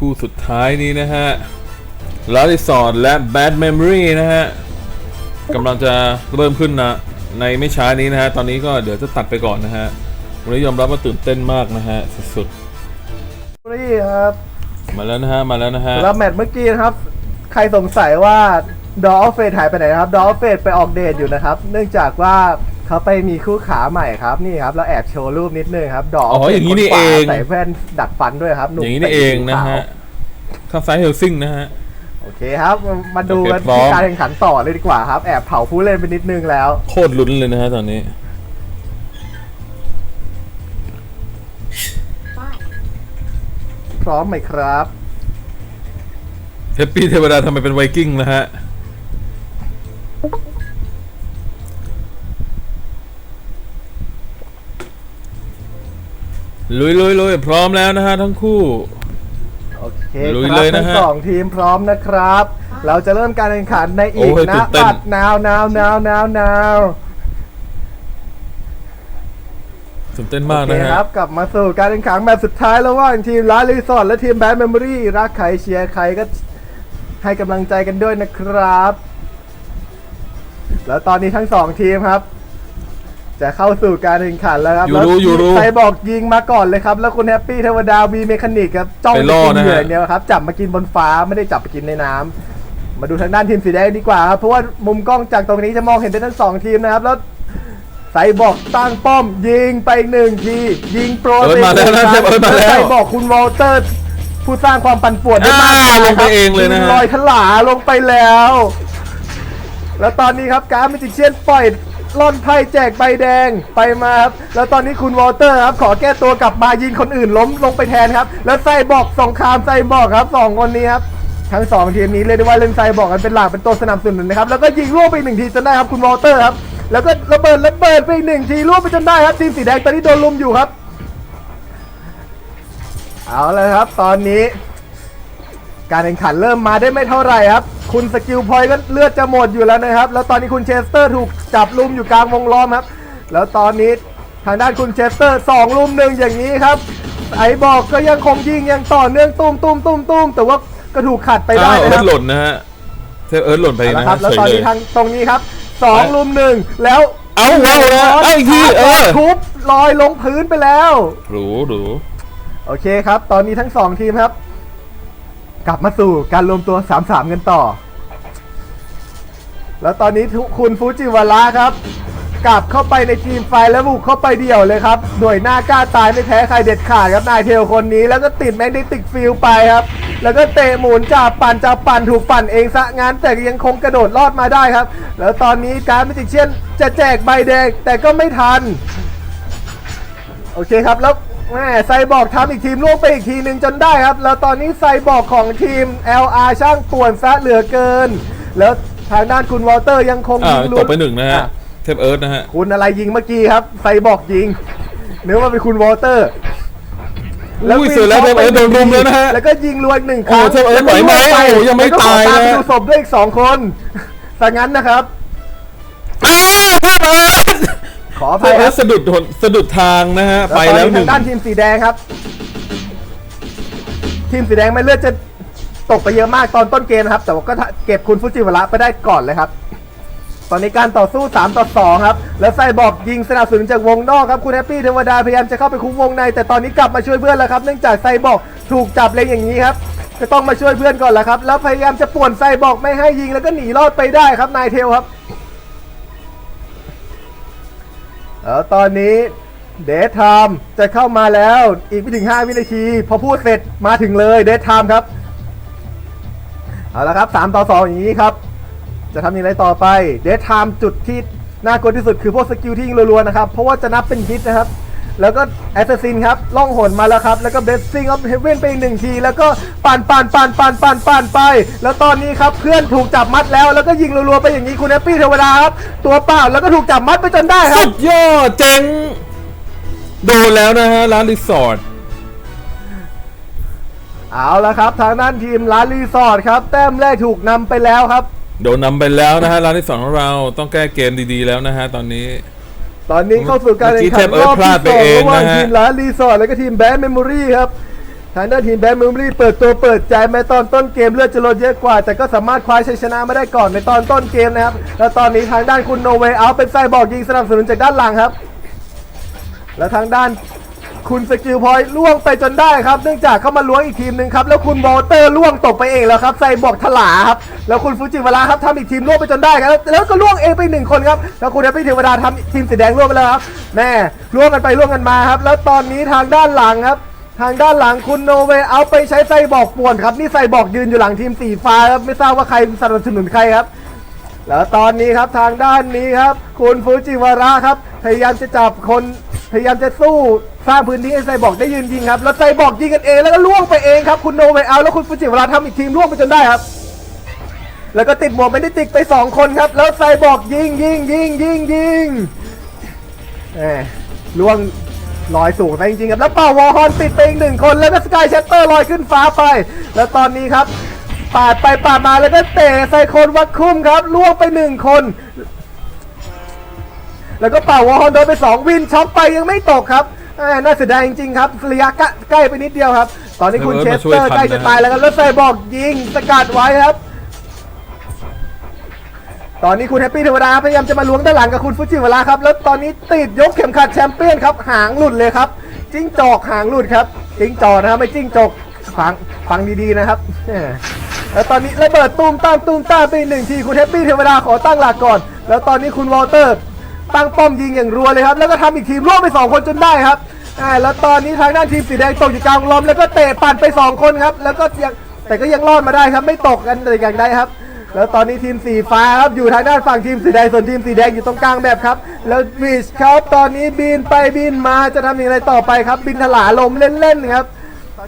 คู่สุดท้ายนี้นะฮะลาริสอร์และ Bad Memory นะฮะกำลังจะเริ่มขึ้นนะ ในไม่ช้านี้นะฮะ ตอนนี้ก็เดี๋ยวจะตัดไปก่อนนะฮะ วันนี้ยอมรับว่าตื่นเต้นมากนะฮะ สุดนี่ครับๆมาแล้วนะฮะ มาแล้วนะฮะสำหรับแมตช์เมื่อกี้นะครับ ใครสงสัยว่าดอ f เฟดหายไปไหนนะครับ ดอ f เฟดไปออกเดทอยู่นะครับ เนื่องจากว่า เขาไปมีคู่ขาใหม่ครับนี่ครับเราแอบโชว์รูปนิดนึงครับ ดออ๋ออย่างนี้นี่เองใส่แว่นดัดฟันด้วยครับหนุ่มอย่างนี้นี่เองนะฮะข้างซ้ายเฮลซิงนะฮะโอเคครับ มาดูกันโอเคพร้อที่มการแข่งขันต่อเลยดีกว่าครับ แอบเผาผู้เล่นไปนิดนึงแล้ว โคตรลุ้นเลยนะฮะตอนนี้พร้อมไหมครับเฮปปี้เทวดาทำไมเป็นไวกิ้งนะฮะ ลุยลุยลุยพร้อมแล้วนะฮะทั้งคู่ โอเคลุยครับเลยนะทั้งฮะสองทีมพร้อมนะครับ เราจะเริ่มการแข่งขันในอีกโอ้ยนะตื่นเต้นปัดนาว นาว นาว นาว นาวตื่นเต้นมากโอเคนะฮะ ครับ กลับมาสู่การแข่งขันแมตช์สุดท้ายแล้วว่างทีมร้านรีสอร์ทและทีมแบดเมมโมรี่รักใครเชียร์ใครก็ให้กำลังใจกันด้วยนะครับ แล้วตอนนี้ทั้งสองทีมครับ จะเข้าสู่การแข่งขันแล้วครับอยู่แล้วรู้อยู่รู้ใครบอกยิงมาก่อนเลยครับ แล้วคุณแฮปปี้เทวดาวีเมคานิกครับจ้องไปจะล่อกินนะฮะเหยื่ออย่างเดียวครับจับมากินบนฟ้าไม่ได้จับไปกินในน้ำมาดูทางด้านทีมสีแดงดีกว่าครับเพราะว่ามุมกล้องจากตรงนี้จะมองเห็นได้ทั้งสองทีมนะครับแล้วไซบอกตั้งป้อมยิงไปหนึ่งทียิงโปรเอิร์ธมาแล้วนะไปหงเอิร์ธมาแล้วไซบอกคุณวอลเตอร์ ผู้สร้างความปั่นป่วนได้มากอ่าลงไปเองเลยนะฮะลอยทลาลงไปแล้ว แล้วตอนนี้ครับการ์ดมิจิเชียนปล่อย ล่อนไพ่แจกใบแดงไปมาครับ แล้วตอนนี้คุณวอลเตอร์ครับ ขอแก้ตัวกลับมายิงคนอื่นล้มลงไปแทนครับ แล้วไซบอกสงครามไซบอกครับสองคนนี้ครับทั้งสองทีมนี้เรียกได้ว่าเล่นไซบอกกันเป็นหลักเป็นตัวสนับสนุนนะครับ แล้วก็ยิงล่วงไปหนึ่งทีจนได้ครับคุณวอลเตอร์ครับ แล้วก็ระเบิดระเบิดไปอีกหนึ่งทีล่วงไปจนได้ครับทีมสีแดงตอนนี้โดนลุมอยู่ครับ เอาเลยครับ ตอนนี้ การแข่งขันเริ่มมาได้ไม่เท่าไหร่ครับ คุณสกิลพอยต์ก็เลือดจะหมดอยู่แล้วนะครับ แล้วตอนนี้คุณเชสเตอร์ถูกจับลุมอยู่กลางวงล้อมครับ แล้วตอนนี้ทางด้านคุณเชสเตอร์สองลุมหนึ่งอย่างนี้ครับ ไอ้บอกก็ยังคงยิงยังต่อเนื่องตุ้มตุ้มตุ้มตุ้มแต่ว่าก็ถูกขัดไปได้อ้าวนะเอิคร์รัธบหล่นนะฮะเทเอิร์ธหล่นไปเอาละนะครับ แล้วเฉยตอนเลนี้ยทางตรงนี้ครับสองไปลุมหนึ่งแล้วเอาว้าวนะเอาอีกทีเออทุบลอยลงพื้นไปแล้วหรูหรูโอเคครับ ตอนนี้ทั้งสองทีมครับ กลับมาสู่การรวมตัว 3-3 กันต่อ แล้วตอนนี้ทุกคุณฟูจิวาระครับ กลับเข้าไปในทีมไฟแล้วบุกเข้าไปเดี่ยวเลยครับ หน่วยหน้ากล้าตายไม่แพ้ใครเด็ดขาดครับนายเทลคนนี้ แล้วก็ติดแมกเนติกฟิลไปครับ แล้วก็เตะหมุนจ่าปั่นจ่าปั่นถูกปั่นเองซะงั้นแต่ยังคงกระโดดรอดมาได้ครับ แล้วตอนนี้การมิจิเชียนจะแจกใบแดงแต่ก็ไม่ทัน โอเคครับแล้ว แม่ไซบอร์กทำอีกทีมล่วงไปอีกทีหนึ่งจนได้ครับ แล้วตอนนี้ไซบอร์กของทีม LR ช่างป่วนซะเหลือเกิน แล้วทางด้านคุณวอลเตอร์ยังคงอ่ายิงตกไปหนึ่งนะฮะ อ่เทปเอิร์ธนะฮะ คุณอะไรยิงเมื่อกี้ครับ ไซบอร์กยิงนึกว่าเป็นคุณวอลเตอร์อุ้ยเสร็จแล้วเทปเอิร์ธโดนรุมแล้วนะฮะ แล้วก็ยิงรวยหนึ่งครั้งโอ้เทพเอิร์ธแล้วก็ไหวไหมล่วโอ้ยังไม่แล้วก็ขอตายตามนะ ไปดูศพด้วยอีกสองคนสังั้นนะครับ อ้าวเทปเอิร์ธ ขออเทภัยปคเอิรัร์บธสะดุดหนสะดุดทางนะฮะไปตอนแล้วนี้หนึ่ทางงด้านทีมสีแดงครับ ทีมสีแดงไม่เลือดจะตกไปเยอะมากตอนต้นเกมนะครับ แต่ว่าก็เก็บคุณฟุจิวาระไปได้ก่อนเลยครับ ตอนนี้การต่อสู้ 3 ต่อ 2 ครับ แล้วไซบอกยิงสนับสนุนจากวงนอกครับคุณแฮปปี้เทวดาพยายามจะเข้าไปคุ้มวงใน แต่ตอนนี้กลับมาช่วยเพื่อนแล้วครับเนื่องจากไซบอกถูกจับเลงอย่างนี้ครับจะต้องมาช่วยเพื่อนก่อนแล้วครับ แล้วพยายามจะป่วนไซบอกไม่ให้ยิงแล้วก็หนีรอดไปได้ครับนายเทลครับ แล้วตอนนี้เดทไทม์จะเข้ามาแล้วอีกไม่ถึง 5 วินาที พอพูดเสร็จมาถึงเลยเดทไทม์ครับ เอาละครับ 3 ต่อ 2 อย่างนี้ครับ จะทำอย่างไรต่อไปเดทไทม์จุดที่น่ากลัวที่สุดคือพวกสกิลที่ยิงรัวๆนะครับ เพราะว่าจะนับเป็นฮิตนะครับ แล้วก็แอสซัสซินครับล่องหนมาแล้วครับ แล้วก็เบสซิงออฟเฮเว่นไปอีกหนึ่งที แล้วก็ปั่นปั่นปั่นปั่นปั่นปั่นไป แล้วตอนนี้ครับเพื่อนถูกจับมัดแล้ว แล้วก็ยิงรัวๆไปอย่างนี้คุณแฮปปี้เทวดาครับ ตัวเปล่าแล้วก็ถูกจับมัดไปจนได้ครัสุบ ดยอดเจ๋งโดนแล้วนะฮะร้านรีสอร์ท เอาละครับ ทางด้านทีมร้านรีสอร์ทครับแต้มแรกถูกนำไปแล้วครับ โดนนำไปแล้วนะฮะร้านที่สองของเราต้องแก้เกมดีๆแล้วนะฮะตอนนี้ ตอนนี้เข้าสู่การแข่งขันเมื่อกี้เทพเอิรร์อธบพลาดที่ไปสองเองระหว่างนะฮะทีมร้านรีสอร์ทและก็ทีมแบนเมมโมรี่ครับทางด้านทีมแบนมูมรีเปิดตัวเปิดใจแม้ตอนต้นเกมเลือดจะลดเยอะกว่า แต่ก็สามารถคว้าชัยชนะมาได้ก่อนในตอนต้นเกมนะครับ แล้วตอนนี้ทางด้านคุณโนเวเอาเป็นไซบอร์กยิงสนับสนุนจากด้านหลังครับ แล้วทางด้าน คุณสกิลพอยต์ล่วงไปจนได้ครับ เนื่องจากเข้ามาล้วงอีกทีมหนึ่งครับ แล้วคุณวอลเตอร์ล่วงตกไปเองแล้วครับไซบอกถลาครับ แล้วคุณฟูจิวาระครับทำอีกทีมล่วงไปจนได้ครับ แล้วก็ล่วงเองไปหนึ่งคนครับ แล้วคุณแฮปปี้เทวดาทำทีมสีแดงล่วงไปแล้วครับ แม่ล่วงกันไปล่วงกันมาครับ แล้วตอนนี้ทางด้านหลังครับทางด้านหลังคุณโนเวเอาไปใช้ไซบอกป่วนครับนี่ไซบอกยืนอยู่หลังทีมสีฟ้าครับไม่ทราบว่าใครสนับสนุนใครครับ แล้วตอนนี้ครับทางด้านนี้ครับ คุณฟูจิวาระครับพยายามจะจับคน พยายามจะสู้สร้างพื้นที่ให้ไซบอร์กได้ยืนยิงครับแล้วไซบอร์กยิงกันเองแล้วก็ล่วงไปเองครับคุณโนเวเอาแล้วคุณฟูจิวาระทำอีกทีมล่วงไปจนได้ครับแล้วก็ติดหมวกไม่ได้ติกไปสองคนครับ แล้วไซบอร์กยิงยิงยิงยิงยิงแหมล่วงลอยสูงไปจริงๆครับแล้วเป่าวอลฮอนติดไปอีกหนึ่งคนแล้วก็สกายแชตเตอร์ลอยขึ้นฟ้าไป แล้วตอนนี้ครับปาดไปปาดมาแล้วก็เตะใส่คนวัดคุ้มครับล่วงไปหนึ่งคน แล้วก็เป่าวอลฮอนโดนไปสองวินช็อปไปยังไม่ตกครับแหม่น่าเสียดายจริงๆครับระยะใกล้ใกล้ไปนิดเดียวครับ ตอนนี้คุณเออเชมาสช่วยเตอร์ทันใกล้จะนะตายแล้วครับแล้วไซบอร์กยิงสกัดไว้ครับ ตอนนี้คุณแฮปปี้เทวดาพยายามจะมาล้วงด้านหลังกับคุณฟุจิวาระครับ แล้วตอนนี้ติดยกเข็มขัดแชมเปี้ยนครับหางหลุดเลยครับ จิ้งจอกหางหลุดครับ จิ้งจอกนะครับไม่จิ้งจกฟังฟังดีๆนะครับแหมแล้วตอนนี้ระเบิดตูมตามตูมตามไปอีกหนึ่งทีคุณแฮปปี้เทวดาขอตั้งหลักก่อน แล้วตอนนี้คุณวอลเตอร์ ตั้งป้อมยิงอย่างรัวเลยครับ แล้วก็ทำอีกทีมร่วมไปสองคนจนได้ครับอ่าแล้วตอนนี้ทางด้านทีมสีแดงตกอยู่กลางลมแล้วก็เตะปั่นไปสองคนครับ แล้วก็ยังแต่ก็ยังรอดมาได้ครับ ไม่ตกกันแต่อย่างใดครับ แล้วตอนนี้ทีมสีฟ้าครับอยู่ทางด้านฝั่งทีมสีแดงส่วนทีมสีแดงอยู่ตรงกลางแบบครับ แล้ววิชครับตอนนี้บินไปบินมาจะทำอย่างไรต่อไปครับ บินถลาลมเล่นๆครับ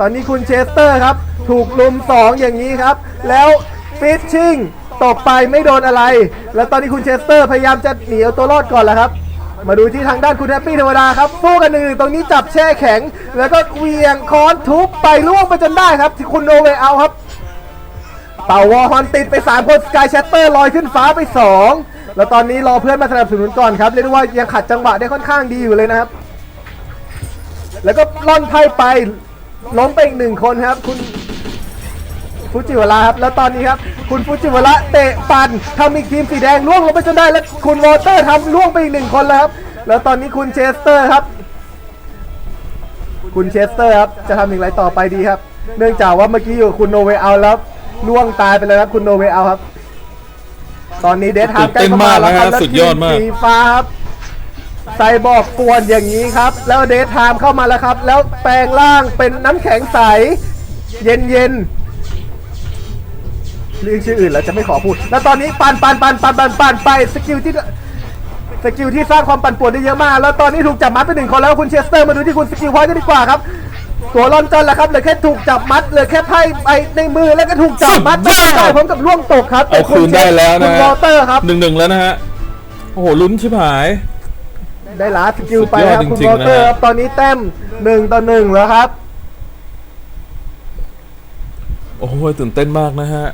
ตอนนี้คุณเชสเตอร์ครับ ถูกลุมสองอย่างนี้ครับ แล้วฟิชชิง ตกไปไม่โดนอะไร แล้วตอนนี้คุณเชสเตอร์พยายามจะหนีเอาตัวรอดก่อนแล้วครับ มาดูที่ทางด้านคุณแฮปปี้เทวดาครับสู้กันหนึ่งตรงนี้จับแช่แข็ง แล้วก็เวียงค้อนทุบไปล่วงไปจนได้ครับที่คุณโนเวเอาครับ เป่าวอฮอนติดไป3คนสกายแชตเตอร์ลอยขึ้นฟ้าไป 2 แล้วตอนนี้รอเพื่อนมาสนับสนุนก่อนครับเรียกได้ว่ายังขัดจังหวะได้ค่อนข้างดีอยู่เลยนะครับ แล้วก็ล่อนไพ่ไปล้มไปอีกหนึ่งคนครับ คุณ ฟูจิวาระครับ แล้วตอนนี้ครับ คุณฟูจิวาระเตะปันทำอีกทีมสีแดงล่วงลงไปจนได้ แล้วคุณวอเตอร์ทำล่วงไปอีกหนึ่งคนแล้วครับ แล้วตอนนี้คุณเชสเตอร์ครับ คุณเชสเตอร์ครับ จะทำอย่างไรต่อไปดีครับ เนื่องจากว่าเมื่อกี้อยู่กับคุณโนเวเอาแล้วล่วงตายไปเลยครับคุณโนเวเอาครับ ตอนนี้เดทไทม์ใกล้เข้ามาแล้วครับตื่นเต้นมากนะฮะแล้วสุดยอดมากทีสีฟ้าครับไซบอร์กป่วนอย่างนี้ครับ แล้วเดทไทม์เข้ามาแล้วครับ แล้วแปลงร่างเป็นน้ำแข็งใส เย็นเย็นๆ เรื่องชื่ออื่นแล้วจะไม่ขอพูด แล้วตอนนี้ปันปันปันปันปันปันไปสกิลที่สกิลที่สร้างความปั่นป่วนได้เยอะมากแล้วตอนนี้ถูกจับมัดไปหนึ่งคนแล้วคุณเชสเตอร์มาดูที่คุณสกิลพอยต์กันดีกว่าครับตัวลอนจอนแหละครับเหลือแค่ถูกจับมัดเหลือแค่ไพ่ไปในมือแล้วก็ถูกจับมัดสุดยอดได้พร้อมกับล่วงตกครับเอาคืนได้แล้วคุนะณฮะวอลเตอร์ครับหนึ่งหนึ่งแล้วนะฮะโอ้โหลุ้นชิบหายได้ลาสกิลไปสุดยอดครับคุณจริงวอๆลเตอร์นะฮะครับตอนนี้แต้มหนึ่งต่อหนึ่งแล้วครับ โอ้โหตื่นเต้นมากนะฮะ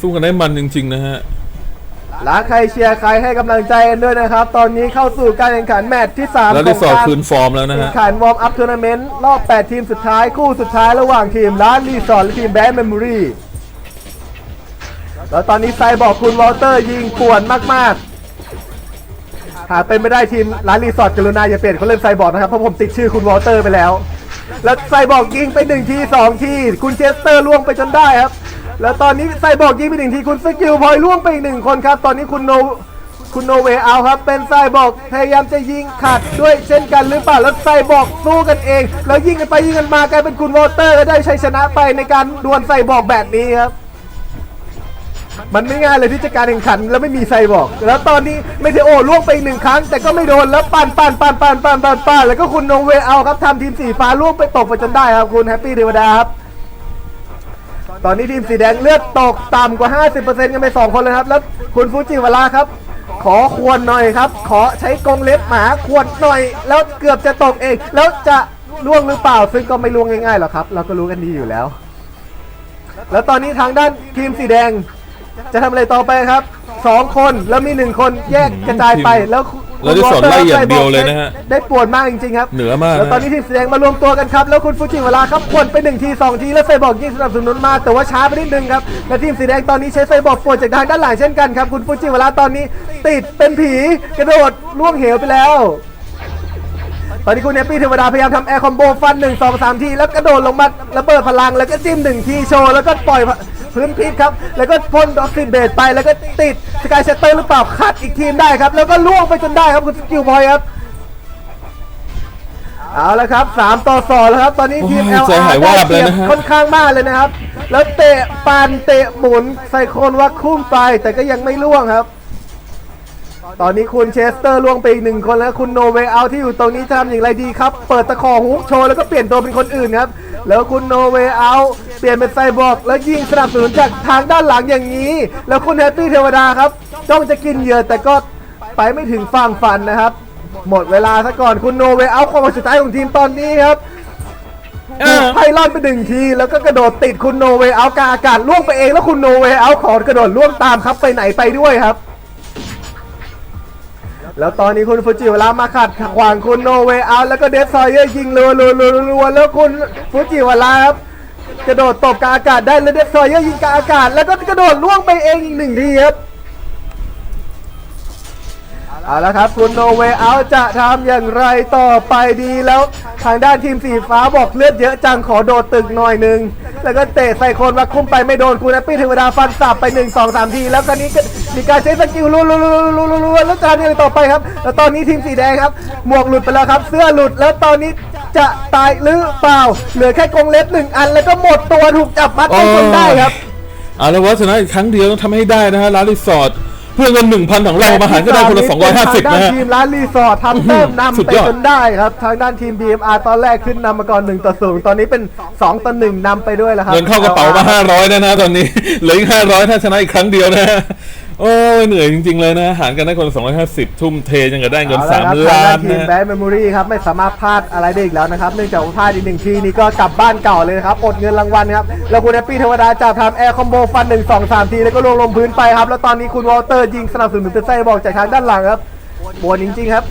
สู้กันได้มันจริง ๆ นะฮะรักใครเชียร์ใครให้กำลังใจกันด้วยนะครับ ตอนนี้เข้าสู่การแข่งขันแมตช์ที่3แล้วขได้องสอบการคืนฟอร์มแล้วนะแข่ฮะงขันวอร์มอัพทัวร์นาเมนต์รอบ 8 ทีมสุดท้ายคู่สุดท้ายระหว่างทีมร้านรีสอร์ทและทีมแบดเมมโมรี่แล้วตอนนี้ไซบอกคุณวอลเตอร์ยิงป่วนมากๆ หากเป็นไม่ได้ทีมร้านรีสอร์ทกรุณาอย่าเปลี่ยนเขาเล่นไซบอร์กนะครับเพราะผมติดชื่อคุณวอลเตอร์ไปแล้ว แล้วไซบอกยิงไปหนึ่งทีสองทีคุณเชสเตอร์ล่วงไปจนได้ครับ แล้วตอนนี้ไซบอกยิงไปหนึ่งทีคุณสกิลพอยล่วงไปอีกหนึ่งคนครับ ตอนนี้คุณโนคุณโนเวเอาครับ เป็นไซบอกพยายามจะยิงขัดด้วยเช่นกันหรือเปล่า แล้วไซบอกสู้กันเอง แล้วยิงกันไปยิงกันมากลายเป็นคุณวอเตอร์ก็ได้ชัยชนะไปในการดวลไซบอกแบบนี้ครับมันไม่ง่ายเลยที่จะการแข่งขันแล้วไม่มีไซบอก แล้วตอนนี้เมเทโอล่วงไปหนึ่งครั้ง แต่ก็ไม่โดนแล้วปั่นปั่นปั่นปั่นปั่นปั่นปั่นแล้วก็คุณโนเวเอาครับทำทีมสีฟ้าล่วงไปตกไปจนได้ครับคุณแฮปปี้เทวดาครับ ตอนนี้ทีมสีแดงเลือดตกต่ำกว่า 50%กันไปสองคนเลยครับ แล้วคุณฟูจิวาระครับ ขอควรหน่อยครับ ขอใช้กรงเล็บหมาควรหน่อย แล้วเกือบจะตกเอง แล้วจะล่วงหรือเปล่า ซึ่งก็ไม่ล่วงง่ายๆหรอกครับ เราก็รู้กันดีอยู่แล้ว แล้วตอนนี้ทางด้านทีมสีแดง จะทำอะไรต่อไปครับสองคนแล้วมีหนึ่งคนแยกกระจายไปแล้ว แล้วที่สอนไล่อย่างเดียวเลยนะฮะ ได้ปวดมากจริงๆครับ เหนือมากแล้วตอนนี้ทีมสีแดงมารวมตัวกันครับ แล้วคุณฟูจิเวลาครับควรไปหนึ่งทีสองทีแล้วไซบอร์กยิงสนับสนุนมาแต่ว่าช้าไปนิดนึงครับ และทีมสีแดงตอนนี้ใช้ไซบอร์กปวดจากทางด้านหลังเช่นกันครับ คุณฟูจิเวลาตอนนี้ติดเป็นผีกระโดดล่วงเหวไปแล้วตอนนี้คุณเนปปี้เทวดาพยายามทำแอร์คอมโบฟันหนึ่งสองสามที แล้วกระโดดลงมาระเบิดพลังแล้วก็จิ้มหนึ่งทีโชว์ แล้วก็ปล่อย พื้นพิษครับ แล้วก็พ่นดอกซิเบตไปแล้วก็ติดสกายเชตเตอร์หรือเปล่าขัดอีกทีมได้ครับ แล้วก็ล่วงไปจนได้ครับคุณสกิลพอยครับเอาละครับ 3 ต่อ2แล้วครับ ตอนนี้ทีมโอ้ LR ยใจหายวาบเลยนะฮะ ค่อนข้างมากเลยนะครับ แล้วเตะปานเตะหมุนไซโคนวักคุ้มไป แต่ก็ยังไม่ล่วงครับ ตอนนี้คุณเชสเตอร์ล่วงไปอีกหนึ่งคนแล้วคุณโนเวเอาที่อยู่ตรงนี้จะทำอย่างไรดีครับ เปิดตะขอฮุกโชว์แล้วก็เปลี่ยนตัวเป็นคนอื่นครับ แล้วคุณโนเวเอา เปลี่ยนเป็นไซบอร์กแล้วยิงสนับสนุนจากทางด้านหลังอย่างนี้ แล้วคุณแฮปปี้เทวดาครับจ้องจะกินเหยื่อแต่ก็ไปไม่ถึงฝั่งฝันนะครับ หมดเวลาซะก่อนคุณโนเวเอาความสุดท้ายของทีมตอนนี้ครับเออไพลอนไปหนึ่งทีแล้วก็กระโดดติดคุณโนเวเอากลางอากาศล่วงไปเองแล้วคุณโนเวเอาขอกระโดดล่วงตามครับไปไหนไปด้วยครับ แล้วตอนนี้คุณฟูจิวาระมาขัดขวางคุณโนเวเอาแล้วก็เดฟซอยเยอร์ยิงรัวรัวรัวรัวแล้วคุณฟูจิวาระครับ กระโดดตบกลางอากาศได้แล้วเดฟซอยเยอร์ยิงกลางอากาศ แล้วก็กระโดดล่วงไปเองอีกหนึ่งทีครับ เอาละครับคุณโนเวเอาจะทำอย่างไรต่อไปดีแล้วทางด้านทีมสีฟ้าบอกเลือดเยอะจังขอโดดตึกหน่อยหนึ่งแล้วก็เตะใส่คนวักคุ้มไปไม่โดนคุณแอปปี้เทวดาฟันสับไป 1 2 3 ทีแล้วคราวนี้ก็มีการใช้สกิลรัวรัวรัวรัวรัวรัวแล้วจะทำยังไงต่อไปครับ แล้วตอนนี้ทีมสีแดงครับ หมวกหลุดไปแล้วครับ เสื้อหลุดแล้วตอนนี้จะตายหรือเปล่า เหลือแค่กรงเล็บหนึ่งอัน แล้วก็หมดตัวถูกจับมัดไปจนได้ครับเอาละว่าชนะอีกครั้งเดียวต้องทำให้ได้นะฮะร้านรีสอร์ท พื่อเงินหนึ่งพันของเรามาหารก็ได้คนละสองร้อยห้าสิบทางนะด้านฮะทีมร้านรีสอร์ททำแต้มนำสุดไปยอดจนได้ครับทางด้านทีม BMR ตอนแรกขึ้นนำมาก่อน1ต่อ0ตอนนี้เป็น2ต่อ1นำไปด้วยแล้วครับเงินเข้ากระเป๋ามาห้าร้อยนะนะตอนนี้เหลืออีกห้าร้อยถ้าชนะอีกครั้งเดียวนะฮะ โอ้ยเหนื่อยจริง ๆ เลยนะ หารกันได้คนละสองร้อยห้าสิบทุ่มเทยังกับได้เงินเอาสาละมครับทางล้าด้านนทีมนะแบฮะดเมมโมรี่ครับไม่สามารถพลาดอะไรได้อีกแล้วนะครับเนื่องจากว่าพลาดอีกหนึ่งทีนี้ก็กลับบ้านเก่าเลยนะครับอดเงินรางวัลครับแล้วคุณแอปปี้เทวดาจับทำแอร์คอมโบฟัน1 2 3ทีแล้วก็ลงลงพื้นไปครับ แล้วตอนนี้คุณวอลเตอร์ยิงสนับสนุนเป็นไส้บอกจากทางด้านหลังครับบวนจริง ๆ ครับ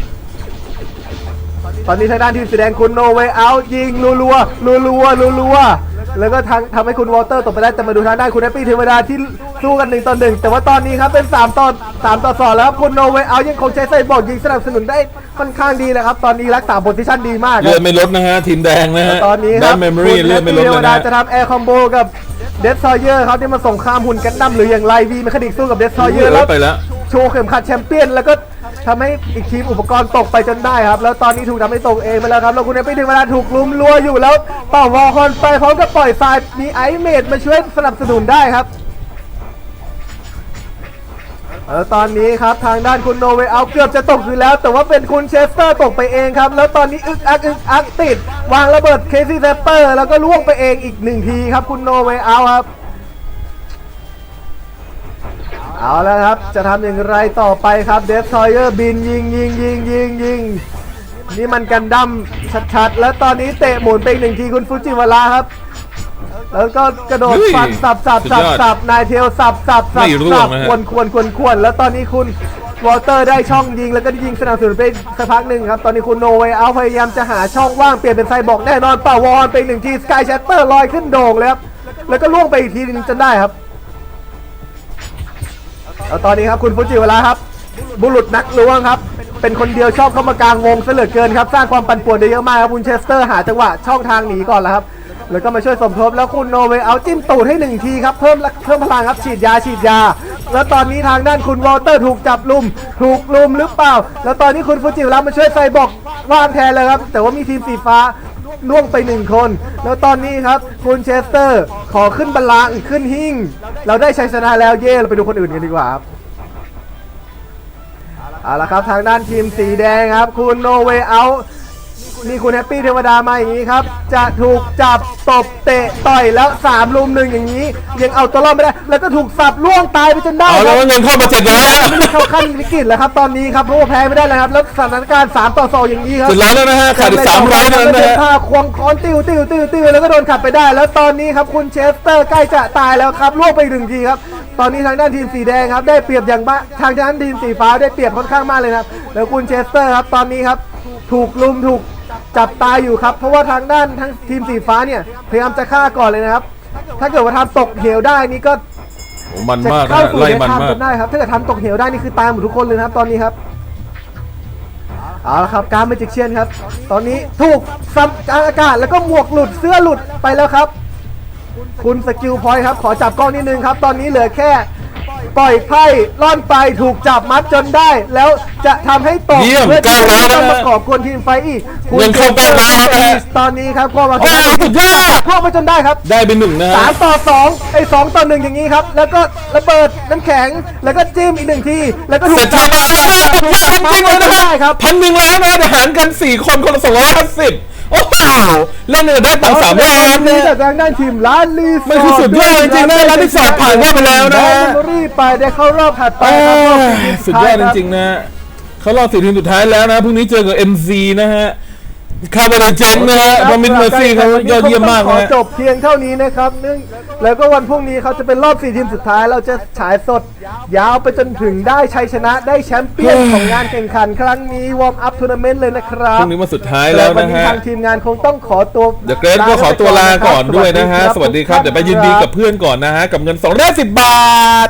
ตอนนี้ทางด้านทีมสีแดงคุณโนเวเอายิงรัวรัวรัวรัวรัวรัวๆ แล้วก็ทางทำให้คุณวอลเตอร์ตกไปได้แต่มาดูทางด้านคุณแอปปี้เทวดาที่สู้กันหนึ่งต่อหนึ่งแต่ว่าตอนนี้ครับเป็น 3ต่อ3ต่อ2แล้วครับคุณโนเวเอายังคงใช้ไซบอร์กยิงสนับสนุนได้ค่อนข้างดีนะครับ ตอนนี้รักษาโพซิชันดีมากคเลืรัอบดไม่ลดนะฮะทีมแดงนะฮะตอนนี้คด้ารับนเมมโมรี่คุณเลือดไม่ลดเทเลวยนะดาฮะ จะทำแอร์คอมโบกับเดสซอยเยอร์ครับที่มาส่งข้ามหุ่นกันดั้มหรืออย่างไรวีมคดิกสู้กับเดสซอยเยอร์ลแล้วดไปแล้ว โชว์เข็มขัดแชมเปี้ยนแล้วก็ ทำให้อีกทีมอุปกรณ์ตกไปจนได้ครับ แล้วตอนนี้ถูกทำให้ตกเองไปแล้วครับแล้วคุณเอไปถึงเวลาถูกลุมรัวอยู่แล้วเป่าวอลคอนไปพร้อมกับปล่อยทรายมีไอเมดมาช่วยสนับสนุนได้ครับเออตอนนี้ครับทางด้านคุณโนเวเอาเกือบจะตกอยู่แล้ว แต่ว่าเป็นคุณเชสเตอร์ตกไปเองครับ แล้วตอนนี้อึกอักอึกอักติด วางระเบิดเคซี่แซปเปอร์ แล้วก็ล่วงไปเองอีกหนึ่งทีครับคุณโนเวเอาครับ เอาแล้วครับ จะทำอย่างไรต่อไปครับเดฟทอยเออร์บินยิงยิงยิงยิงยิงนี่มันกันดั้มชัดๆ แล้วตอนนี้เตะหมุนไปอีกหนึ่งทีคุณฟูจิวาระครับ แล้วก็กระโดดเฮ้ยฟันสับสับสุดสับยอดสับนายเทลสับสับสับไม่ร่วสังบนะฮะ ควรควรควรควรแล้วตอนนี้คุณวอเตอร์ได้ช่องยิงแล้วก็ยิงสนับสนุนไปสักพักหนึ่งครับ ตอนนี้คุณโนเวเอาพยายามจะหาช่องว่างเปลี่ยนเป็นไซบอร์กแน่นอนป่าวอนไปอีกหนึ่งทีสกายแชตเตอร์ลอยขึ้นโด่งเลยครับแล้วก็ล่วงไปอีกทีนึงจนได้ครับ แล้วตอนนี้ครับคุณฟูจิวาระครับ บุรุษนักล้วงครับ เป็นคนเดียวชอบเข้ามากลางวงเหลือเกินครับ สร้างความปั่นป่วนได้เยอะมากครับคุณเชสเตอร์หาจังหวะช่องทางหนีก่อนแล้วครับ แล้วก็มาช่วยสมทบแล้วคุณโนเวเอาจิ้มตูดให้หนึ่งทีครับ เพิ่มเพิ่มพลังครับฉีดยาฉีดยา แล้วตอนนี้ทางด้านคุณวอลเตอร์ถูกจับลุม ถูกลุมหรือเปล่า แล้วตอนนี้คุณฟูจิวาระมาช่วยไซบอกว่างแทนเลยครับ แต่ว่ามีทีมสีฟ้า ล่วงไปหนึ่งคน แล้วตอนนี้ครับคุณเชสเตอร์ ขอขึ้นบัลลังก์ขึ้นหิ้งเราได้ชัยชนะแล้วเย่เราไปดูคนอื่นกันดีกว่าครับเอาละครับทางด้านทีมสีแดงครับ คุณโนเวเอา นี่คุณแฮปปี้เทวดามาอย่างนี้ครับ จะถูกจับตบเตะต่อยแล้ว3ลุมหนึ่งอย่างนี้ ยังเอาตัวรอดไม่ได้ แล้วก็ถูกสับล่วงตายไปจนได้เอาคแล้วรับเงินเข้ามาเจ็ดร้อยแล้วไม่ได้เข้าขั้นวิกฤตแล้วครับตอนนี้ครับเพราะว่าแพ้ไม่ได้แล้วครับแล้วสถานการณ์3ต่อ2อย่างนี้ครับ เจ็ดร้อยแล้วนะฮะขาดอีกสามร้อยเท่านั้นนะฮะ ผ้าควงค้อนติ้วติ้วติ้วติ้วแล้วก็โดนขัดไปได้ แล้วตอนนี้ครับคุณเชสเตอร์ใกล้จะตายแล้วครับล่วงไปหนึ่งทีครับ ตอนนี้ทางด้านทีมสีแดงครับได้เปรียบอย่างบ้าทางด้านทีมสีฟ้าได้เปรียบค่อนข้างมากเลยนะครับแล้วคุณเชสเตอร์ครับตอนนี้ครับถูกลุมถูก จับตายอยู่ครับ เพราะว่าทางด้านทั้งทีมสีฟ้าเนี่ยพยายามจะฆ่าก่อนเลยนะครับ ถ้าเกิดว่าทำตกเหวได้นี่ก็โอ้มันจะมากนะเข้าฮะสู่ไล่เดมันทามมากจนได้ครับ ถ้าเกิดทำตกเหวได้นี่คือตายหมดทุกคนเลยนะครับตอนนี้ครับเอาละครับการเมจิกเชียนครับ ตอนนี้ถูกซับกลางอากาศแล้วก็หมวกหลุดเสื้อหลุดไปแล้วครับ คุณสกิลพอยต์ครับ ขอจับกล้องนิดนึงครับ ตอนนี้เหลือแค่ ปล่อยไพ่ล่อนไปถูกจับมัดจนได้ แล้วจะทำให้ตกเยี่ยมเพื่อที่ก้าวร้าวจะนะมาขอบกวนทีมไฟอีกคุณเงินเข้าก้าวร้าวนะฮะตอนนี้ครับก็มาโอ้สุดยอด พวกไปจนได้ครับ ได้ไปหนึ่งนะฮะสามต่อสองไอ้สองต่อหนึ่งอย่างนี้ครับ แล้วก็ระเบิดน้ำแข็งแล้วก็จิ้มอีกหนึ่งที แล้วก็ถูเสร็กจทีมาแล้วนะสุดยอดจริงๆเลยนะฮะได้ครับ พันหนึ่งล้านนะอาหารกันสี่คนคนละสองร้อยห้าสิบ โอ้โหเล่นเนี่ยได้ตังค์สามล้านนี่นะจากทางด้านทีมร้านรีสอร์ทมันคือสุดยอดจริงๆนะร้านรีสอร์ทผ่านเข้าไปแล้วนะฮะได้รีบไปได้เข้ารอบถัดไปเอ้ครับรอบยสุดยอดจริงๆนะ เขารอบสี่ทีมสุดท้ายแล้วนะพรุ่งนี้เจอกับ MC นะฮะ คาร์บอนเจนนะฮะพอมินเมอร์ซี่เขายอดเยี่ยมมากขอนะจบเพียงเท่านี้นะครับเนื่องแล้วก็วันพรุ่งนี้เขาจะเป็นรอบสี่ทีมสุดท้ายเราจะฉายสด ยาวไปจนถึงได้ชัยชนะได้แชมป์เปี้ยนของงานแข่งขันครั้งนี้วอร์มอัพทัวร์นาเมนต์เลยนะครัพบรุ่งนี้วันสุดท้ายแล้ววันะนี้ฮะทางทีมงานคงต้องขอตัวเดี๋ยวเกรซก็ขอตัวลาก่อนด้วยนะฮะ สวัสดีครับ เดี๋ยวไปยินดีกับเพื่อนก่อนนะฮะ กับเงิน210บาท